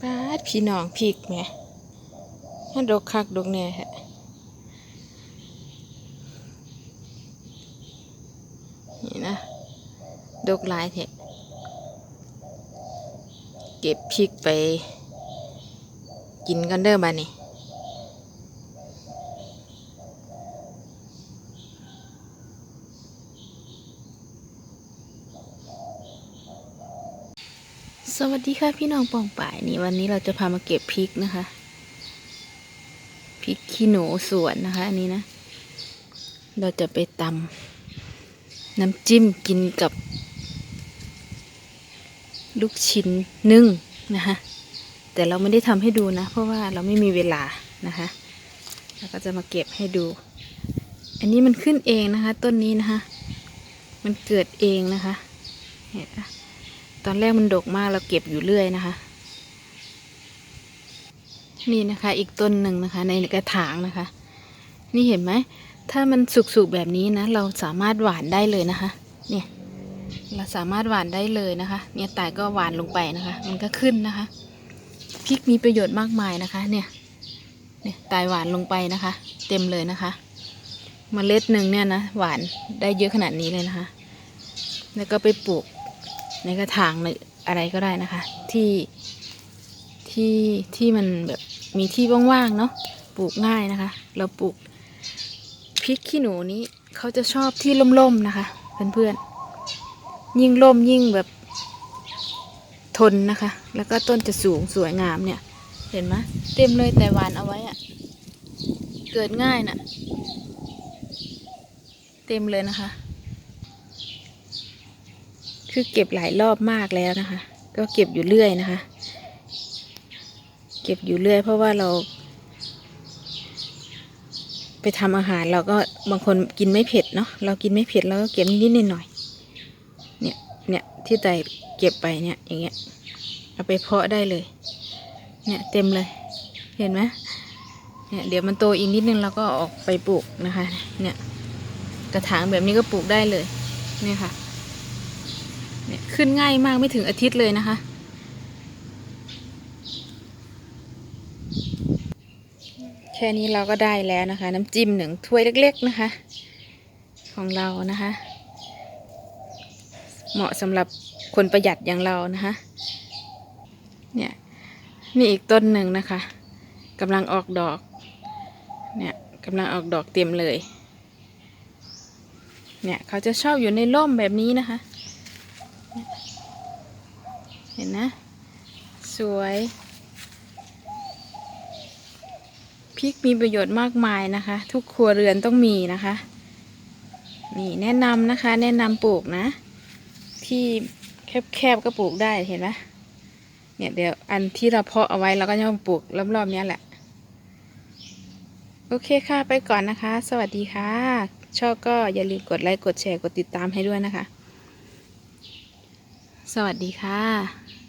ป้าดพี่น้องพริกแหม่มันดกคักดกแน่ฮะนี่นะ ดกหลายเถอะเก็บพริกไป กินกันเด้อบ้านี่ สวัสดีค่ะพี่น้องปองป่ายนี่วันนี้เราจะพามาเก็บพริกนะคะพริกขี้หนูสวนนะคะ อันนี้นะ เราจะไปตำน้ำจิ้มกินกับ ลูกชิ้นนึ่งนะคะแต่เราไม่ได้ทำให้ดูนะ เพราะว่าเราไม่มีเวลานะคะเราก็จะมาเก็บให้ดู อันนี้มันขึ้นเองนะคะ ต้นนี้นะคะ มันเกิดเองนะคะ เห็นปะ ตอนแรกมันดกมากเราเก็บอยู่เรื่อยนะคะ นี่นะคะ อีกต้นหนึ่งนะคะ ในกระถางนะคะ นี่เห็นไหมถ้ามันสุกๆแบบนี้นะ เราสามารถหวานได้เลยนะคะ เนี่ย เราสามารถหวานได้เลยนะคะ เนี่ยตายก็หวานลงไปนะคะ มันก็ขึ้นนะคะพริกมีประโยชน์มากมายนะคะ เนี่ย เนี่ยตายหวานลงไปนะคะ เต็มเลยนะคะเมล็ดหนึ่งเนี่ยนะหวานได้เยอะขนาดนี้เลยนะคะ แล้วก็ไปปลูก ในกระถางในอะไรก็ได้นะคะ ที่ที่ที่มันแบบมีที่ว่างๆเนาะปลูกง่ายนะคะ เราปลูกพริกขี้หนูนี้เขาจะชอบที่ร่มๆนะคะ เพื่อนๆ ยิ่งร่มยิ่งแบบทนนะคะ แล้วก็ต้นจะสูงสวยงามเนี่ย เห็นไหมเต็มเลยแต่หวานเอาไว้อะเกิดง่ายน่ะ เต็มเลยนะคะ คือเก็บหลายรอบมากแล้วนะคะ ก็เก็บอยู่เรื่อยนะคะ เก็บอยู่เรื่อย เพราะว่าเรา ไปทำอาหารเราก็บางคนกินไม่เผ็ดเนาะเรากินไม่เผ็ดเราก็เก็บนิดๆหน่อยเนี่ยเนี่ยที่ไตเก็บไปเนี่ยอย่างเงี้ยเอาไปเพาะได้เลย เนี่ยเต็มเลย เห็นไหมเนี่ยเดี๋ยวมันโตอีกนิดนึงเราก็อออกไปปลูกนะคะ เนี่ยกระถางแบบนี้ก็ปลูกได้เลยเนี่ยค่ะ เนี่ยขึ้นง่ายมากไม่ถึงอาทิตย์เลยนะคะ แค่นี้เราก็ได้แล้วนะคะ น้ำจิ้มหนึ่งถ้วยเล็ก ๆนะคะ ของเรานะคะ เหมาะสำหรับคนประหยัดอย่างเรานะคะ เนี่ยนี่อีกต้นหนึ่งนะคะกำลังออกดอก เนี่ยกำลังออกดอกเต็มเลย เนี่ยเขาจะชอบอยู่ในร่มแบบนี้นะคะ ห็นนะ สวยพริกมีประโยชน์มากมายนะคะ ทุกครัวเรือนต้องมีนะคะ นี่แนะนำนะคะ แนะนำปลูกนะ ที่แคบๆก็ปลูกได้เห็นไหมเนี่ยเดี๋ยวอันที่เราเพาะเอาไว้เราก็จะมาปลูกรอบๆนี้แหละ โอเคค่ะ ไปก่อนนะคะ สวัสดีค่ะ ชอบก็อย่าลืมกดไลค์ กดแชร์ กดติดตามให้ด้วยนะคะ สวัสดีค่ะ